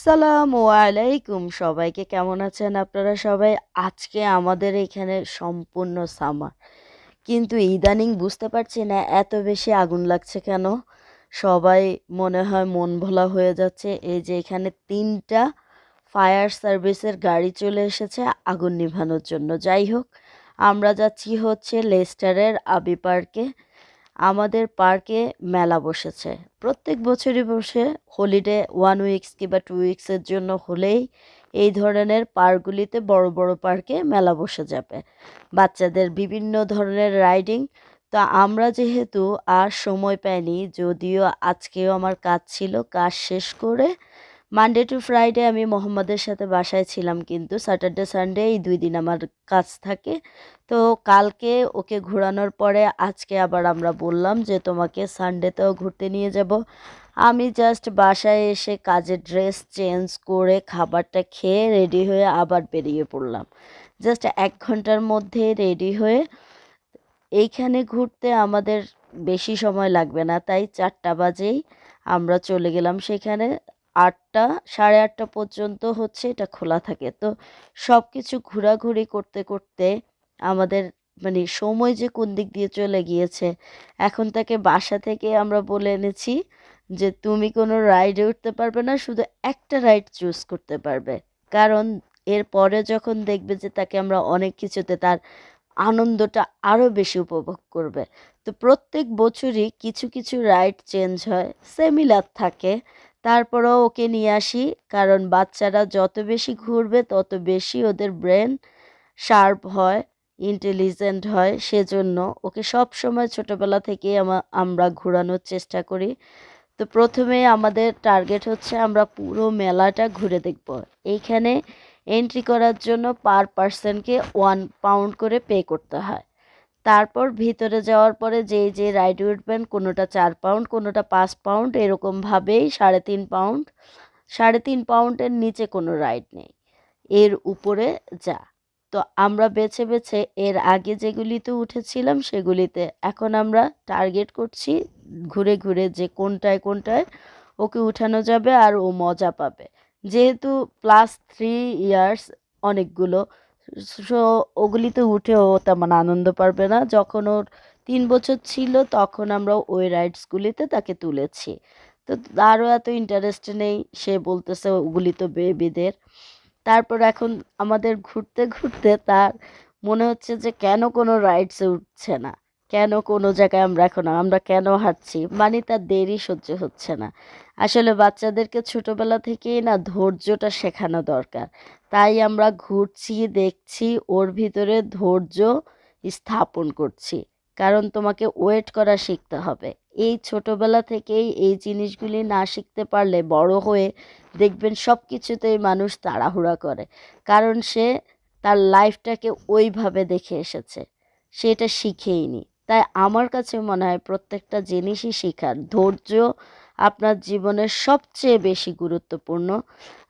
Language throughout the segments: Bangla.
আসসালামু আলাইকুম সবাইকে, কেমন আছেন আপনারা সবাই? আজকে আমাদের এখানে সম্পূর্ণ সামার। কিন্তু ইদানিং বুঝতে পারছি না এত বেশি আগুন লাগছে কেন? সবাই মনে হয় মন ভোলা হয়ে যাচ্ছে। এই যে এখানে তিনটা ফায়ার সার্ভিসের গাড়ি চলে এসেছে আগুন নিভানোর জন্য। যাই হোক, আমরা যাচ্ছি হচ্ছে লেস্টারের আবি পার্কে। আমাদের পার্কে মেলা বসেছে। প্রত্যেক বছরই বসে হলিডে ওয়ান উইকস কিংবা টু উইকসের জন্য হলেই এই ধরনের পার্কগুলিতে বড় বড় পার্কে মেলা বসে যাবে। বাচ্চাদের বিভিন্ন ধরনের রাইডিং তো আমরা যেহেতু আর সময় পাইনি, যদিও আজকেও আমার কাজ ছিল কাজ শেষ করে মানডে টু ফ্রাইডে আমি মোহাম্মদের সাথে বাসায় ছিলাম কিন্তু স্যাটারডে সানডে এই দুই দিন আমার কাজ থাকে। তো কালকে ওকে ঘোরানোর পরে আজকে আবার আমরা বললাম যে তোমাকে সানডেতেও ঘুরতে নিয়ে যাব। আমি জাস্ট বাসায় এসে কাজের ড্রেস চেঞ্জ করে, খাবারটা খেয়ে রেডি হয়ে আবার বেরিয়ে পড়লাম। জাস্ট এক ঘণ্টার মধ্যে রেডি হয়ে এইখানে ঘুরতে আমাদের বেশি সময় লাগবে না, তাই চারটা বাজেই আমরা চলে গেলাম সেখানে। আটটা, সাড়ে আটটা পর্যন্ত হচ্ছে এটা খোলা থাকে। তো সব কিছু ঘোরাঘুরি করতে করতে আমাদের মানে সময় যে কোন দিক দিয়ে চলে গিয়েছে, এখন তাকে বাসা থেকে আমরা বলে এনেছি যে তুমি কোনো রাইডে উঠতে পারবে না, শুধু একটা রাইড চুজ করতে পারবে। কারণ এর পরে যখন দেখবে যে তাকে আমরা অনেক কিছুতে তার আনন্দটা আরও বেশি উপভোগ করবে। তো প্রত্যেক বছরই কিছু কিছু রাইড চেঞ্জ হয় সেমিলার থাকে। তারপরেও ওকে নিয়ে আসি, কারণ বাচ্চারা যত বেশি ঘুরবে, তত বেশি ওদের ব্রেন শার্প হয়, ইন্টেলিজেন্ট হয়, সেজন্য ওকে সব সময় ছোটোবেলা থেকেই আমরা ঘোরানোর চেষ্টা করি। তো প্রথমে আমাদের টার্গেট হচ্ছে আমরা পুরো মেলাটা ঘুরে দেখব। এইখানে এন্ট্রি করার জন্য পার পার্সনকে ওয়ান পাউন্ড করে পে করতে হয়। তারপর ভিতরে যাওয়ার পরে যে যে রাইড উঠবেন কোনোটা চার পাউন্ড কোনোটা পাঁচ পাউন্ড এরকমভাবেই সাড়ে তিন পাউন্ড সাড়ে তিন পাউন্ডের নিচে কোনো রাইড নেই। এর উপরে যা। তো আমরা বেছে বেছে এর আগে যেগুলিতে উঠেছিলাম সেগুলিতে এখন আমরা টার্গেট করছি ঘুরে ঘুরে যে কোনটায় কোনটায় ওকে উঠানো যাবে আর ও মজা পাবে। যেহেতু প্লাস থ্রি ইয়ার্স অনেকগুলো সো ওগুলিতে উঠেও তেমন আনন্দ পারবে না। যখন ওর তিন বছর ছিল, তখন আমরা ওই রাইডসগুলিতে তাকে তুলেছি। তো তারও এত ইন্টারেস্ট নেই, সে বলতেছে ওগুলি তো বেবিদের তারপর এখন আমাদের ঘুরতে ঘুরতে তার মনে হচ্ছে যে কেন কোনো রাইডসে উঠছে না। কেন কোনো জায়গায় আমরা এখন, আমরা কেন হাঁটছি? মানে তার দেরি সহ্য হচ্ছে না। আসলে বাচ্চাদেরকে ছোটোবেলা থেকেই না ধৈর্যটা শেখানো দরকার। তাই আমরা ঘুরছি, দেখছি, ওর ভিতরে ধৈর্য স্থাপন করছি। কারণ তোমাকে ওয়েট করা শিখতে হবে। এই ছোটোবেলা থেকেই এই জিনিসগুলি না শিখতে পারলে বড় হয়ে দেখবেন সব কিছুতেই মানুষ তাড়াহুড়া করে। কারণ সে তার লাইফটাকে ওইভাবে দেখে এসেছে। সেটা শিখেইনি। তাই আমার কাছে মনে হয় প্রত্যেকটা জিনিসই শেখার। ধৈর্য আপনার জীবনের সবচেয়ে বেশি গুরুত্বপূর্ণ।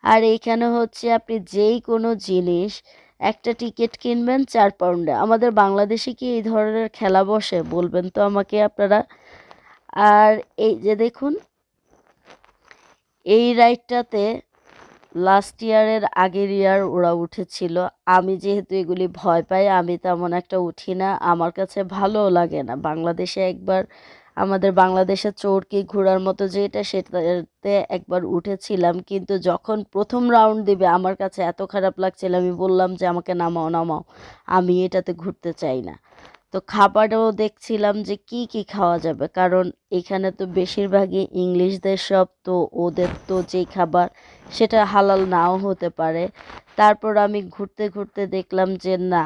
আর এইখানে হচ্ছে আপনি যেই কোনো জিনিস, একটা টিকিট কিনবেন চার পাউন্ডে। আমাদের বাংলাদেশে কি এই ধরনের খেলা বসে? বলবেন তো আমাকে আপনারা। আর এই যে দেখুন, এই রাইডটাতে লাস্ট ইয়ারের আগের ইয়ার ওরা উঠেছিল। আমি যেহেতু এগুলি ভয় পাই, আমি তেমন একটা উঠি না। আমার কাছে ভালোও লাগে না। বাংলাদেশে একবার, আমাদের বাংলাদেশের চোরকি ঘোরার মতো যেটা, সেটাতে একবার উঠেছিলাম। কিন্তু যখন প্রথম রাউন্ড দিবে, আমার কাছে এত খারাপ লাগছিল, আমি বললাম যে, আমাকে নামাও নামাও। আমি এটাতে ঘুরতে চাই না। তো খাবারও দেখছিলাম যে কি কি খাওয়া যাবে। কারণ এখানে তো বেশিরভাগই ইংলিশদের সব, তো ওদের তো যেই খাবার সেটা হালাল নাও হতে পারে। তারপর আমি ঘুরতে ঘুরতে দেখলাম যে না,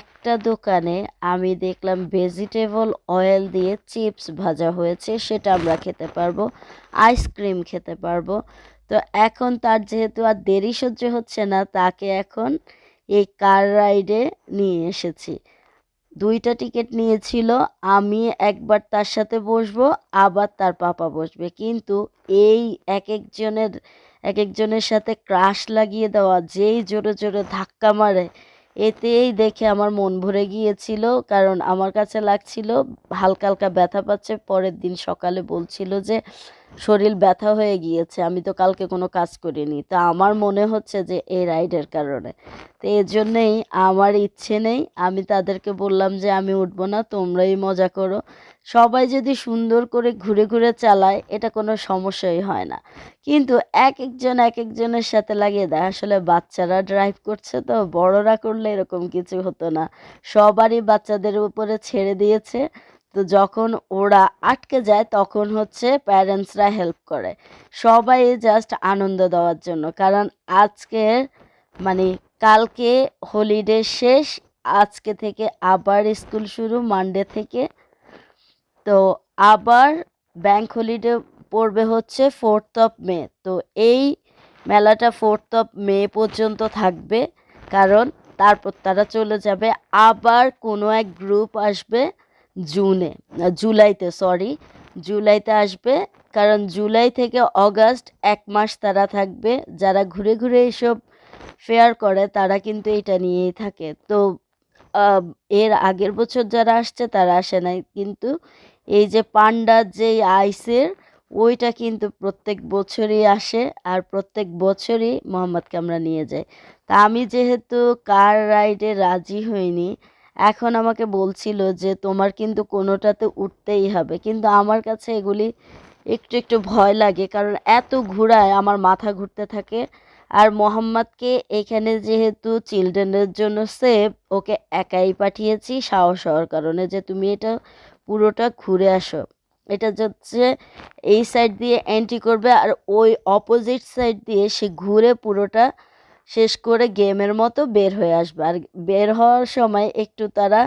একটা দোকানে আমি দেখলাম ভেজিটেবল অয়েল দিয়ে চিপস ভাজা হয়েছে, সেটা আমরা খেতে পারব, আইসক্রিম খেতে পারব। তো এখন তার যেহেতু আর দেরি সহ্য হচ্ছে না, তাকে এখন এই কার রাইডে নিয়ে এসেছি। দুইটা টিকিট নিয়েছিল, আমি একবার তার সাথে বসবো, আবার তার পাপা বসবে। কিন্তু এই এক একজনের এক একজনের সাথে ক্রাশ লাগিয়ে দেওয়া, যেই জোরে জোরে ধাক্কা মারে, এতেই দেখে আমার মন ভরে গিয়েছিল। কারণ আমার কাছে লাগছিল, হালকা হালকা ব্যথা পাচ্ছে। পরের দিন সকালে বলছিল যে শরীর ব্যথা হয়ে গিয়েছে, আমি তো কালকে কোনো কাজ করিনি। তা আমার মনে হচ্ছে যে এই রাইডের কারণে। তো এর জন্যেই আমার ইচ্ছে নেই, আমি তাদেরকে বললাম যে আমি উঠবো না, তোমরাই মজা করো। সবাই যদি সুন্দর করে ঘুরে ঘুরে চালায়, এটা কোনো সমস্যাই হয় না। কিন্তু এক একজন এক একজনের সাথে লাগিয়ে দেয়। আসলে বাচ্চারা ড্রাইভ করছে তো, বড়রা করলে এরকম কিছু হতো না। সবারই বাচ্চাদের উপরে ছেড়ে দিয়েছে। তো যখন ওরা আটকে যায়, তখন হচ্ছে প্যারেন্টসরা হেল্প করে। সবাই জাস্ট আনন্দ দেওয়ার জন্য। কারণ আজকে মানে কালকে হলিডে শেষ, আজকে থেকে আবার স্কুল শুরু মানডে থেকে। তো আবার ব্যাংক হলিডে পড়বে হচ্ছে ফোর্থ অফ মে তো এই মেলাটা ফোর্থ অফ মে পর্যন্ত থাকবে। কারণ তারপর তারা চলে যাবে। আবার কোনো এক গ্রুপ আসবে জুনে জুলাইতে সরি জুলাইতে আসবে। কারণ জুলাই থেকে অগাস্ট এক মাস তারা থাকবে। যারা ঘুরে ঘুরে এইসব ফেয়ার করে, তারা কিন্তু এটা নিয়েই থাকে। তো এর আগের বছর যারা আসছে, তারা আসে নাই। কিন্তু এই যে পান্ডার যে আইসের, ওইটা কিন্তু প্রত্যেক বছরই আসে আর প্রত্যেক বছরই মোহাম্মদকে আমরা নিয়ে যাই। তা আমি যেহেতু কার রাইডে রাজি হইনি এখন আমাকে বলছিল যে তোমার কিন্তু কোনোটাতে উঠতেই হবে। কিন্তু আমার কাছে এগুলি একটু একটু ভয় লাগে। কারণ এত ঘোরায় আমার মাথা ঘুরতে থাকে। আর মোহাম্মদকে এখানে যেহেতু চিলড্রেনের জন্য সেফ ওকে একাই পাঠিয়েছি সাহস হওয়ার কারণে যে তুমি এটা পুরোটা ঘুরে আসো। এটা হচ্ছে এই সাইড দিয়ে এন্ট্রি করবে আর ওই অপোজিট সাইড দিয়ে সে ঘুরে পুরোটা শেষ করে গেমের মতো বের হয়ে আসবে। আর বের হওয়ার সময় একটু তারা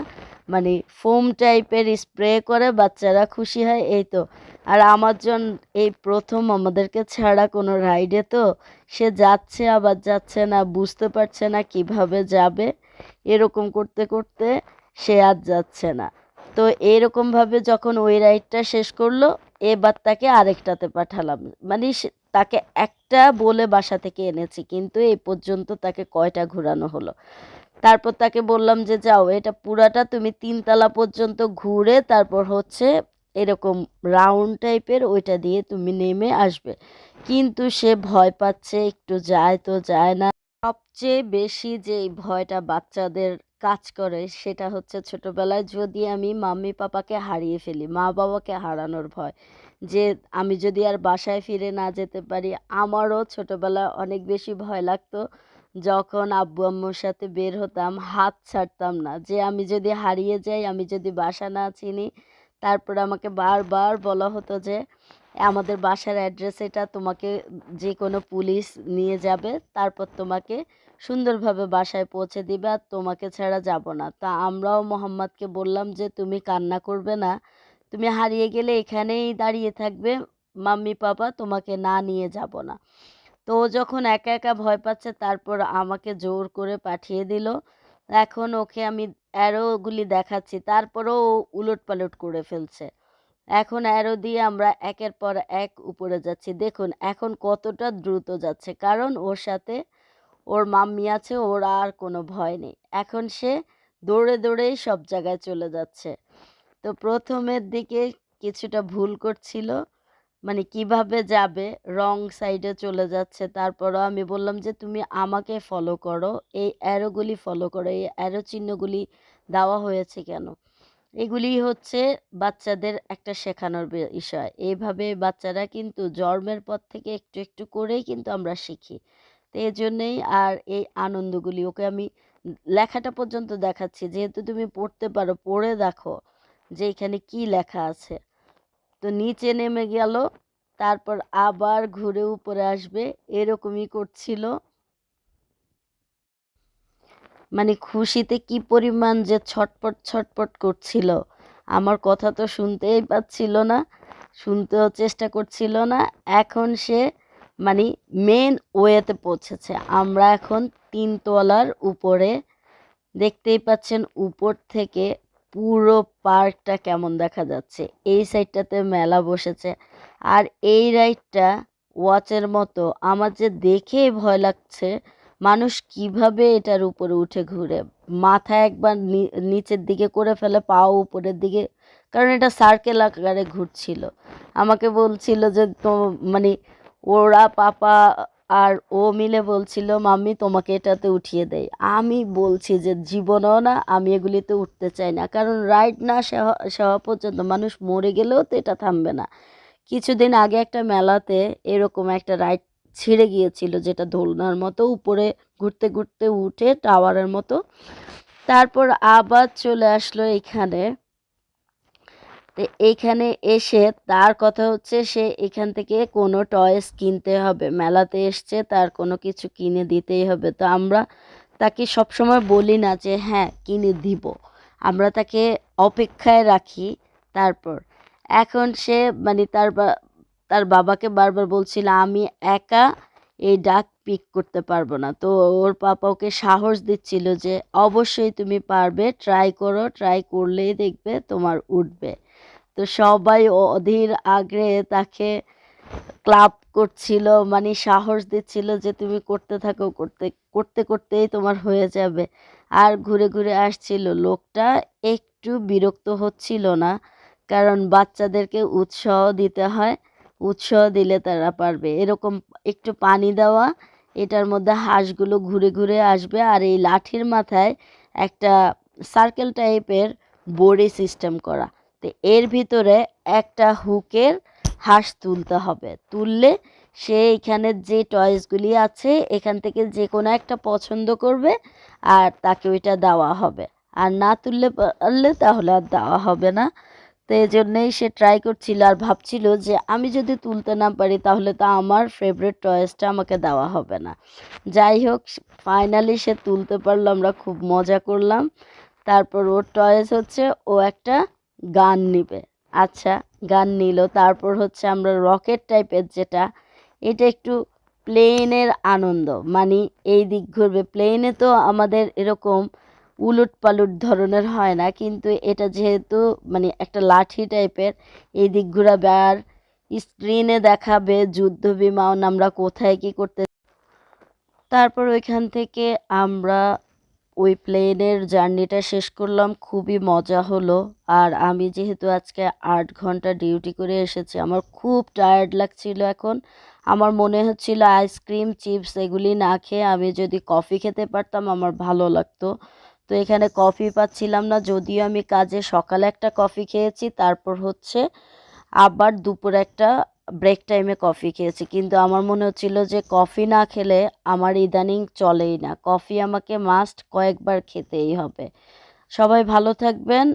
মানে ফোম টাইপের স্প্রে করে বাচ্চারা খুশি হয়, এই তো। আর আমার জন এই প্রথম আমাদেরকে ছাড়া কোনো রাইডে তো সে যাচ্ছে আবার যাচ্ছে না, বুঝতে পারছে না কীভাবে যাবে। এরকম করতে করতে সে আর যাচ্ছে না। তো এরকমভাবে যখন ওই রাইডটা শেষ করল এবার তাকে আরেকটাতে পাঠালাম। মানে তাকে একটা বলে বাসা থেকে এনেছি, কিন্তু এই পর্যন্ত তাকে কয়টা ঘোরানো হলো? তারপর তাকে বললাম যে, যাও, এটা পুরাটা তুমি তিনতলা পর্যন্ত ঘুরে তারপর হচ্ছে এরকম রাউন্ড টাইপের ওইটা দিয়ে তুমি নেমে আসবে। কিন্তু সে ভয় পাচ্ছে, একটু যায় তো যায় না। সবচেয়ে বেশি যে ভয়টা বাচ্চাদের কাজ করে, সেটা হচ্ছে ছোটবেলায় যদি আমি মাম্মি পাপাকে হারিয়ে ফেলি, মা বাবাকে হারানোর ভয়, যে আমি যদি আর বাসায় ফিরে না যেতে পারি, আমারও ছোটবেলায় অনেক বেশি ভয় লাগতো। যখন আব্বু আম্মুর সাথে বের হতাম, হাত ছাড়তাম না, যে আমি যদি হারিয়ে যাই, আমি যদি বাসা না চিনি, তারপর আমাকে বারবার বলা হতো যে, আমাদের বাসার অ্যাড্রেস এটা, তোমাকে যে কোনো পুলিশ নিয়ে যাবে, তারপর তোমাকে সুন্দরভাবে বাসায় পৌঁছে দিবে আর তোমাকে ছাড়া যাব না। তা আমরাও মোহাম্মদকে বললাম যে, তুমি কান্না করবে না। তুমি হারিয়ে গেলে এখানেই দাঁড়িয়ে থাকবে। মাম্মি পাপা, তোমাকে না নিয়ে যাব না। তো যখন একা একা ভয় পাচ্ছে, তারপর আমাকে জোর করে পাঠিয়ে দিল। এখন ওকে আমি অ্যারোগুলি দেখাচ্ছি, তারপরেও ও উলট পালট করে ফেলছে। এখন অ্যারো দিয়ে আমরা একের পর এক উপরে যাচ্ছি। দেখুন, এখন কতটা দ্রুত যাচ্ছে। কারণ ওর সাথে ওর মাম্মি আছে, ওর আর কোনো ভয় নেই। এখন সে দৌড়ে দৌড়েই সব জায়গায় চলে যাচ্ছে। তো প্রথমের দিকে কিছুটা ভুল করছিল মানে কীভাবে যাবে, রং সাইডে চলে যাচ্ছে। তারপরও আমি বললাম যে, তুমি আমাকে ফলো করো। এই অ্যারোগুলি ফলো করো, এই অ্যারো চিহ্নগুলি দেওয়া হয়েছে কেন? এগুলি হচ্ছে বাচ্চাদের একটা শেখানোর বিষয়। এইভাবে বাচ্চারা কিন্তু জন্মের পর থেকে একটু একটু করেই কিন্তু আমরা শিখি। তো এই জন্যেই আর এই আনন্দগুলি। ওকে আমি লেখাটা পর্যন্ত দেখাচ্ছি। যেহেতু তুমি পড়তে পারো, পড়ে দেখো যে এখানে কি লেখা আছে। তো নিচে নেমে গেল, তারপর আবার ঘুরে উপরে আসবে, এরকমই করছিল। মানে খুশিতে কি পরিমাণ যে ছটপট ছটপট করছিল। আমার কথা তো শুনতেই পাচ্ছিল না, শুনতেও চেষ্টা করছিল না। এখন সে মানে মেন ওয়েতে পৌঁছেছে। আমরা এখন তিনতলার উপরে দেখতেই পাচ্ছেন উপর থেকে পুরো পার্কটা কেমন দেখা যাচ্ছে। এই সাইডটাতে মেলা বসেছে। আর এই রাইডটা ওয়াচের মতো। আমার যে দেখেই ভয় লাগছে, মানুষ কীভাবে এটার উপরে উঠে ঘুরে। মাথা একবার নিচের দিকে করে ফেলে, পাও উপরের দিকে, কারণ এটা সার্কেল আকারে ঘুরছিল। আমাকে বলছিল যে, তো মানে ওরা পাপা আর ও মিলে বলছিল, মাম্মি, তোমাকে এটাতে উঠিয়ে দেয় আমি বলছি যে, জীবনও না, আমি এগুলিতে উঠতে চাই না। কারণ রাইড না সেওয়া পর্যন্ত মানুষ মরে গেলেও তো এটা থামবে না। কিছুদিন আগে একটা মেলাতে এরকম একটা রাইড ছিঁড়ে গিয়েছিল, যেটা দোলনার মতো উপরে ঘুরতে ঘুরতে উঠে টাওয়ারের মতো। তারপর আবার চলে আসলো এখানে। তো এইখানে এসে তার কথা হচ্ছে সে এখান থেকে কোনো টয়েস কিনতে হবে। মেলাতে এসছে, তার কোনো কিছু কিনে দিতেই হবে। তো আমরা তাকে সবসময় বলি না যে হ্যাঁ কিনে দিব। আমরা তাকে অপেক্ষায় রাখি তারপর। এখন সে মানে তার তার বাবাকে বারবার বলছিল, আমি একা এই ডাক পিক করতে পারব না। তো ওর পাপা ওকে সাহস দিচ্ছিল যে অবশ্যই তুমি পারবে ট্রাই করো ট্রাই করলেই দেখবে তোমার উঠবে। তো সবাই অধীর আগ্রহে তাকে ক্লাব করছিল মানে সাহস দিচ্ছিল যে তুমি করতে থাকো, করতে করতে করতেই তোমার হয়ে যাবে। আর ঘুরে ঘুরে আসছিল। লোকটা একটু বিরক্ত হচ্ছিল না, কারণ বাচ্চাদেরকে উৎসাহ দিতে হয়, উৎসাহ দিলে তারা পারবে। এরকম একটু পানি দেওয়া এটার মধ্যে হাঁসগুলো ঘুরে ঘুরে আসবে আর এই লাঠির মাথায় একটা সার্কেল টাইপের বড়ি সিস্টেম করা। তো এর ভিতরে একটা হুকের হাঁস তুলতে হবে। তুললে সে এখানে যে টয়েসগুলি আছে, এখান থেকে যে কোনো একটা পছন্দ করবে আর তাকে ওইটা দেওয়া হবে। আর না তুললে পারলে তাহলে আর দেওয়া হবে না। তো এই জন্যেই সে ট্রাই করছিল আর ভাবছিল যে আমি যদি তুলতে না পারি তাহলে তো আমার ফেভারিট টয়েসটা আমাকে দেওয়া হবে না। যাই হোক ফাইনালি সে তুলতে পারল, আমরা খুব মজা করলাম। তারপর ওর টয়েস হচ্ছে, ও একটা গান নিবে। আচ্ছা গান নিল। তারপর হচ্ছে আমরা রকেট টাইপের যেটা, এটা একটু প্লেনের আনন্দ। মানে এই দিক ঘুরবে। প্লেনে তো আমাদের এরকম উলট পালট ধরনের হয় না, কিন্তু এটা যেহেতু মানে একটা লাঠি টাইপের, এই দিক ঘোরাবে আর স্ক্রিনে দেখাবে যুদ্ধ বিমান, আমরা কোথায় কি করতে তারপর ওইখান থেকে আমরা ওই প্লেনের জার্নিটা শেষ করলাম, খুবই মজা হলো। আর আমি যেহেতু আজকে আট ঘণ্টা ডিউটি করে এসেছি, আমার খুব টায়ার্ড লাগছিল এখন। আমার মনে হচ্ছিল আইসক্রিম চিপস এগুলি না খেয়ে আমি যদি কফি খেতে পারতাম, আমার ভালো লাগতো। তো এখানে কফি পাচ্ছিলাম না, যদিও আমি কাজে সকালে একটা কফি খেয়েছি, তারপর হচ্ছে আবার দুপুর একটা ব্রেক টাইমে কফি খেয়েছি। কিন্তু আমার মনে হচ্ছিল যে কফি না খেলে আমার ইদানিং চলেই না। কফি আমাকে মাস্ট কয়েকবার খেতেই হবে। সবাই ভালো থাকবেন